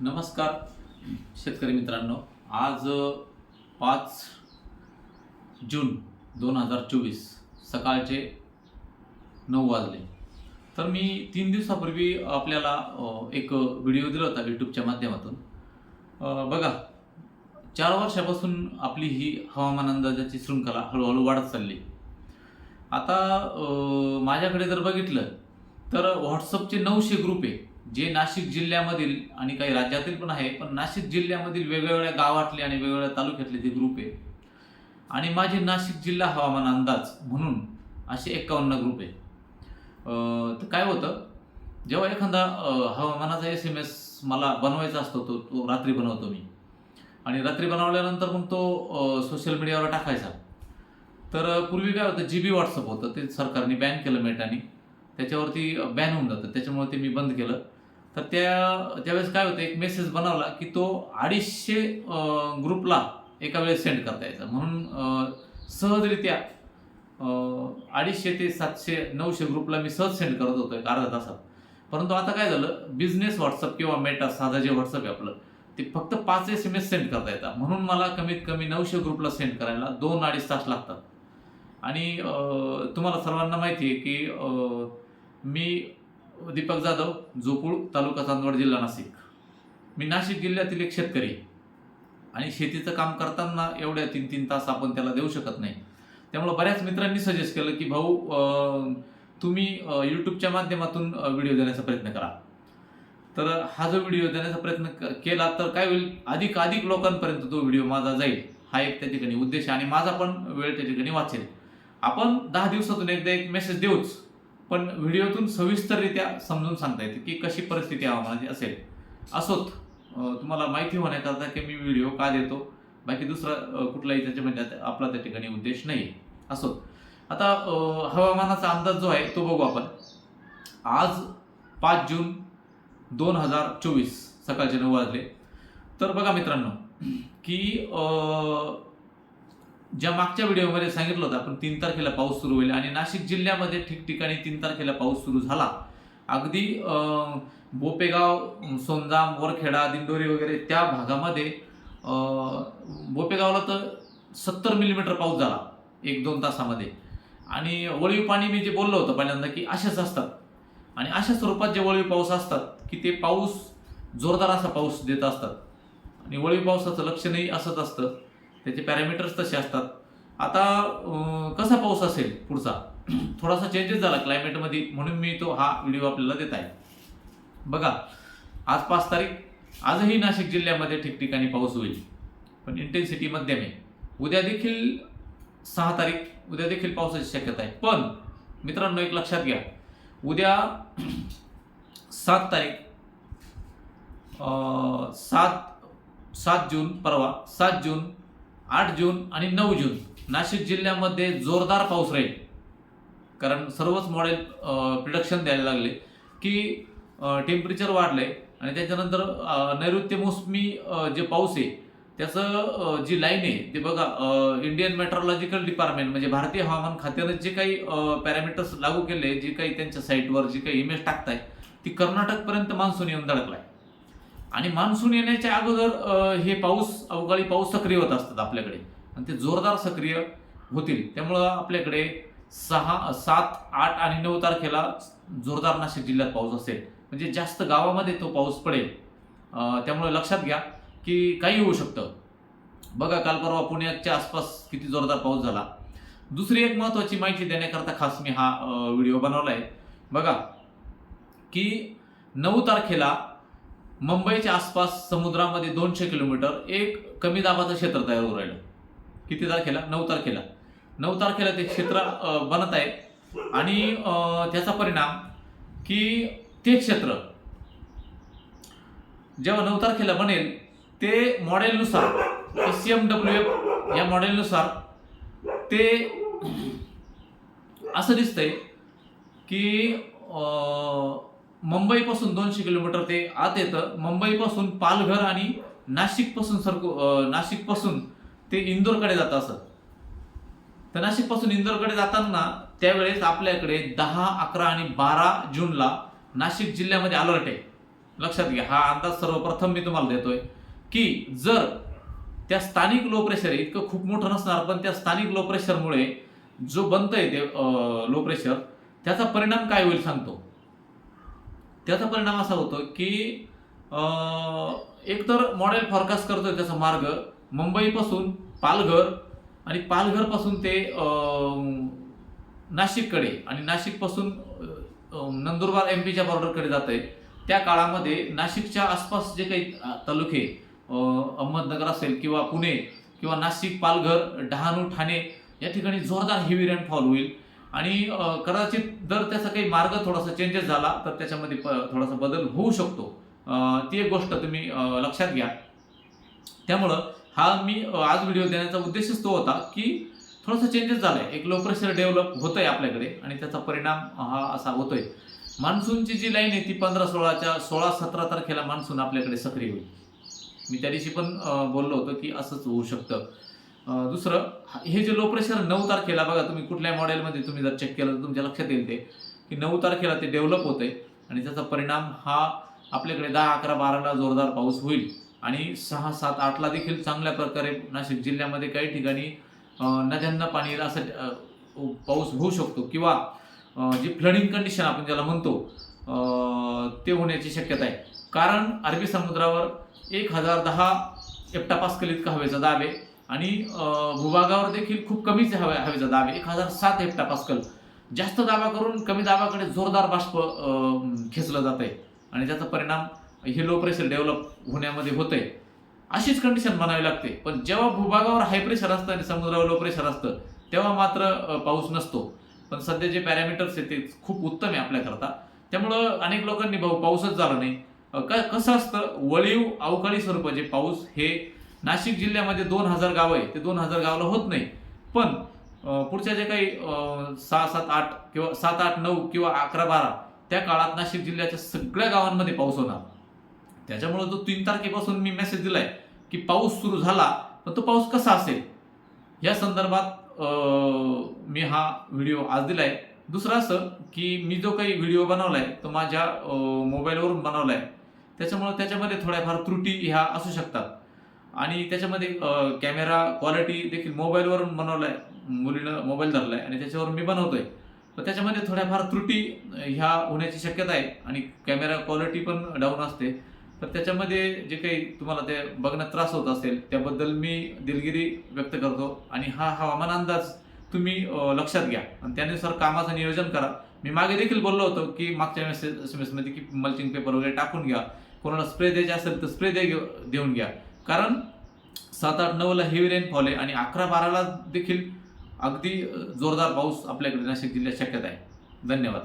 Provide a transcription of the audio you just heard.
नमस्कार शेतकरी मित्रांनो. आज पाच जून दोन हजार चोवीस सकाळचे नऊ वाजले. तर मी तीन दिवसापूर्वी आपल्याला एक व्हिडिओ दिला होता यूट्यूबच्या माध्यमातून. बघा चार वर्षापासून आपली ही हवामान अंदाजाची शृंखला हळूहळू वाढत चालली. आता माझ्याकडे जर बघितलं तर व्हॉट्सअपचे नऊशे ग्रुप आहे. जे नाशिक जिल्ह्यामधील आणि काही राज्यातील पण आहे पण नाशिक जिल्ह्यामधील वेगवेगळ्या गावातले आणि वेगवेगळ्या तालुक्यातले ते ग्रुप आहे आणि माझे नाशिक जिल्हा हवामान अंदाज म्हणून असे एकावन्न ग्रुप आहे तर काय होतं जेव्हा एखादा हवामानाचा एस एम एस मला बनवायचा असतो तो तो रात्री बनवतो मी. आणि रात्री बनवल्यानंतर मग तो सोशल मीडियावर टाकायचा. तर पूर्वी काय होतं जी बी व्हॉट्सअप होतं ते सरकारने बॅन केलं मेटाने. त्याच्यावरती बॅन होऊन जातं. त्याच्यामुळे ते मी बंद केलं. तर त्या त्यावेळेस काय होतं एक मेसेज बनवला की तो अडीचशे ग्रुपला एका वेळेस सेंड करता यायचा. म्हणून सहजरित्या अडीचशे ते सातशे नऊशे ग्रुपला मी सहज सेंड करत होतो एक अर्ध्या तासात. परंतु आता काय झालं बिझनेस व्हॉट्सअप किंवा मेटा साधा जे व्हॉट्सअप आहे आपलं ते फक्त पाच एस एम एस सेंड करता येतात. म्हणून मला कमीत कमी नऊशे ग्रुपला सेंड करायला दोन अडीच तास लागतात. आणि तुम्हाला सर्वांना माहिती आहे की मी दीपक जाधव जोपूळ तालुका चांदवड जिल्हा नाशिक. मी नाशिक जिल्ह्यातील एक शेतकरी. आणि शेतीचं काम करताना एवढ्या तीन तीन तास आपण त्याला देऊ शकत नाही. त्यामुळं बऱ्याच मित्रांनी सजेस्ट केलं की भाऊ तुम्ही यूट्यूबच्या माध्यमातून व्हिडिओ देण्याचा प्रयत्न करा. तर हा जो व्हिडिओ देण्याचा प्रयत्न केला तर काय होईल? अधिक अधिक लोकांपर्यंत तो व्हिडिओ माझा जाईल. हा एक त्या ठिकाणी उद्देश आहे आणि माझा पण वेळ त्या ठिकाणी वाचेल. आपण दहा दिवसातून एकदा एक मेसेज देऊच. पण व्हिडिओतून सविस्तररित्या समजून सांगता येते की कशी परिस्थिती हवामानाची असेल. असोत तुम्हाला माहिती होण्याकरता की मी व्हिडिओ का देतो? बाकी दुसरा कुठलाही त्याच्यामध्ये म्हणजे आपला त्या ठिकाणी उद्देश नाही आहे. असोत. आता हवामानाचा अंदाज जो आहे तो बघू आपण. आज पाच जून दोन हजार चोवीस सकाळचे नऊ वाजले. तर बघा मित्रांनो की ज्या मागच्या व्हिडिओमध्ये सांगितलं होतं आपण तीन तारखेला पाऊस सुरू होईल आणि नाशिक जिल्ह्यामध्ये ठिकठिकाणी तीन तारखेला पाऊस सुरू झाला. अगदी बोपेगाव सोनजाम वरखेडा दिंडोरी वगैरे त्या भागामध्ये बोपेगावला तर सत्तर मिलीमीटर पाऊस झाला एक दोन तासामध्ये. आणि वळीव पाणी मी जे बोललो होतं पहिल्यांदा की असेच असतात. आणि अशा स्वरूपात जे वळीव पाऊस असतात की ते पाऊस जोरदार असा पाऊस देत असतात. आणि वळीव पावसाचं लक्षणही असंच असतं. त्याचे पॅरामीटर्स तसे असतात. आता कसा पाऊस असेल पुढचा? थोडासा चेंजेस झाला क्लायमेटमध्ये म्हणून मी तो हा व्हिडिओ आपल्याला देत आहे. बघा आज पाच तारीख आजही नाशिक जिल्ह्यामध्ये ठिकठिकाणी पाऊस होईल पण इंटेन्सिटी मध्यम आहे. उद्या देखील सहा तारीख उद्या देखील पावसाची शक्यता आहे. पण मित्रांनो एक लक्षात घ्या. उद्या सात तारीख अं, सात सात जून परवा सात जून आठ जून आणि नऊ जून. नाशिक जिल्ह्यामध्ये जोरदार पाऊस राहील. कारण सर्वच मॉडेल प्रिडक्शन द्यायला लागले की टेम्परेचर वाढलंय आणि त्याच्यानंतर नैऋत्य मोसमी जे पाऊस आहे त्याचं जी लाईन आहे ते बघा इंडियन मेट्रोलॉजिकल डिपार्टमेंट म्हणजे भारतीय हवामान खात्यानं जे काही पॅरामीटर्स लागू केले जे काही त्यांच्या साईटवर जे काही इमेज टाकताय ती कर्नाटकपर्यंत मान्सून येऊन धडकलाय. आणि मान्सून येण्याच्या अगोदर हे पाऊस अवकाळी पाऊस सक्रिय होत असतात आपल्याकडे. आणि ते जोरदार सक्रिय होतील. त्यामुळं आपल्याकडे सहा सात आठ आणि नऊ तारखेला जोरदार नाशिक जिल्ह्यात पाऊस असेल. म्हणजे जास्त गावामध्ये तो पाऊस पडेल. त्यामुळे लक्षात घ्या की काही होऊ शकतं. बघा काल परवा पुण्याच्या आसपास किती जोरदार पाऊस झाला. दुसरी एक महत्त्वाची माहिती देण्याकरता खास मी हा व्हिडिओ बनवला आहे बघा की नऊ तारखेला मुंबईच्या आसपास समुद्रामध्ये दोनशे किलोमीटर एक कमी दाबाचं क्षेत्र तयार होऊ राहिलं. किती तारखेला? नऊ तारखेला. नऊ तारखेला ते क्षेत्र बनत आहे. आणि त्याचा परिणाम की ते क्षेत्र जेव्हा नऊ तारखेला बनेल ते मॉडेलनुसार सी एम डब्ल्यू एफ या मॉडेलनुसार ते असं दिसतंय की मुंबईपासून दोनशे किलोमीटर ते आत येतं. मुंबईपासून पालघर आणि नाशिकपासून सरकू नाशिकपासून ते इंदोरकडे जातं असं. तर नाशिकपासून इंदोरकडे जाताना त्यावेळेस आपल्याकडे दहा अकरा आणि बारा जूनला नाशिक जिल्ह्यामध्ये अलर्ट आहे. लक्षात घ्या हा अंदाज सर्वप्रथम मी तुम्हाला देतोय की जर त्या स्थानिक लो प्रेशर इतकं खूप मोठं नसणार पण त्या स्थानिक लो प्रेशरमुळे जो बनतंय ते लो प्रेशर त्याचा परिणाम काय होईल सांगतो. त्याचा परिणाम असा होतो की एकतर मॉडेल फॉरकास्ट करतोय त्याचा मार्ग मुंबईपासून पालघर आणि पालघरपासून ते नाशिककडे आणि नाशिकपासून नंदुरबार एम पीच्या बॉर्डरकडे जात आहे त्या काळामध्ये नाशिकच्या आसपास जे काही तालुके अहमदनगर असेल किंवा पुणे किंवा नाशिक पालघर डहाणू ठाणे या ठिकाणी जोरदार हेवी रेनफॉल होईल. आणि कदाचित जर त्याचा काही मार्ग थोडासा चेंजेस झाला तर त्याच्यामध्ये प- थोडासा बदल होऊ शकतो. ती एक गोष्ट तुम्ही लक्षात घ्या. त्यामुळं हा मी आज व्हिडिओ देण्याचा उद्देशच तो होता की थोडासा चेंजेस झालाय. एक लो प्रेशर डेव्हलप होतंय आपल्याकडे आणि त्याचा परिणाम हा असा होतोय. मान्सूनची जी लाईन आहे ती पंधरा सोळाच्या सोळा सतरा तारखेला मान्सून आपल्याकडे सक्रिय होईल. मी त्या दिवशी पण बोललो होतो की असंच होऊ शकतं. दुसरं हा- हे जे लो प्रेशर नऊ तारखेला बघा तुम्ही कुठल्या मॉडेलमध्ये तुम्ही जर चेक केलं तर तुमच्या लक्षात येईल ते. की नऊ तारखेला ते डेव्हलप होते आणि त्याचा परिणाम हा आपल्याकडे दहा अकरा बाराला जोरदार पाऊस होईल. आणि सहा सात आठला देखील चांगल्या प्रकारे नाशिक जिल्ह्यामध्ये काही ठिकाणी नद्यांना पाणी असं पाऊस होऊ शकतो किंवा जी फ्लडिंग कंडिशन आपण ज्याला म्हणतो ते होण्याची शक्यता आहे. कारण अरबी समुद्रावर एक हजार दहा एप्टा पास्कल इतका हवेचा दाब आहे. आणि भूभागावर देखील खूप कमीच हवे हवेचा दाब एक हजार सात हेक्टा पास्कल. जास्त दाबा करून कमी दाबाकडे जोरदार बाष्प खेचलं जात आहे आणि त्याचा परिणाम हे लो प्रेशर डेव्हलप होण्यामध्ये होतंय. अशीच कंडिशन म्हणावी लागते. पण जेव्हा भूभागावर हाय प्रेशर असतं आणि समुद्रावर लो प्रेशर असतं तेव्हा मात्र पाऊस नसतो. पण सध्या जे पॅरामीटर्स आहेत ते खूप उत्तम आहे आपल्याकरता. त्यामुळं अनेक लोकांनी भाऊ पाऊसच झाला नाही. क कसं असतं? वळीव अवकाळी स्वरूपाचे पाऊस हे नाशिक जिल्ह्यामध्ये दोन हजार गाव आहे. ते दोन हजार गावाला होत नाही. पण पुढच्या जे काही सहा सात आठ किंवा सात आठ नऊ किंवा अकरा बारा त्या काळात नाशिक जिल्ह्याच्या सगळ्या गावांमध्ये पाऊस होणार. त्याच्यामुळे जो तीन तारखेपासून मी मेसेज दिलाय की पाऊस सुरू झाला पण तो पाऊस कसा असेल? या संदर्भात मी हा व्हिडिओ आज दिलाय. दुसरं असं की मी जो काही व्हिडिओ बनवलाय तो माझ्या मोबाईलवरून बनवलाय. त्याच्यामुळे त्याच्यामध्ये थोड्याफार त्रुटी ह्या असू शकतात. आणि त्याच्यामध्ये कॅमेरा क्वालिटी देखील मोबाईलवरून बनवलाय. मुलीनं मोबाईल धरलाय आणि त्याच्यावर मी बनवतोय. तर त्याच्यामध्ये थोड्याफार त्रुटी ह्या होण्याची शक्यता आहे आणि कॅमेरा क्वालिटी पण डाऊन असते. तर त्याच्यामध्ये जे काही तुम्हाला ते बघण्यात त्रास होत असेल त्याबद्दल मी दिलगिरी व्यक्त करतो आणि हा हवामान अंदाज तुम्ही लक्षात घ्या. आणि त्यानुसार कामाचं नियोजन करा. मी मागे देखील बोललो होतो की मागच्या मेसेज एस एम एसमध्ये की मल्चिंग पेपर वगैरे टाकून घ्या. कोणाला स्प्रे द्यायचे असेल तर स्प्रे दे देऊन घ्या. कारण सात आठ नऊला हेवी रेनफॉल आहे आणि अकरा बाराला देखील अगदी जोरदार पाऊस आपल्याकडे नाशिक जिल्ह्यात शक्यता आहे. धन्यवाद.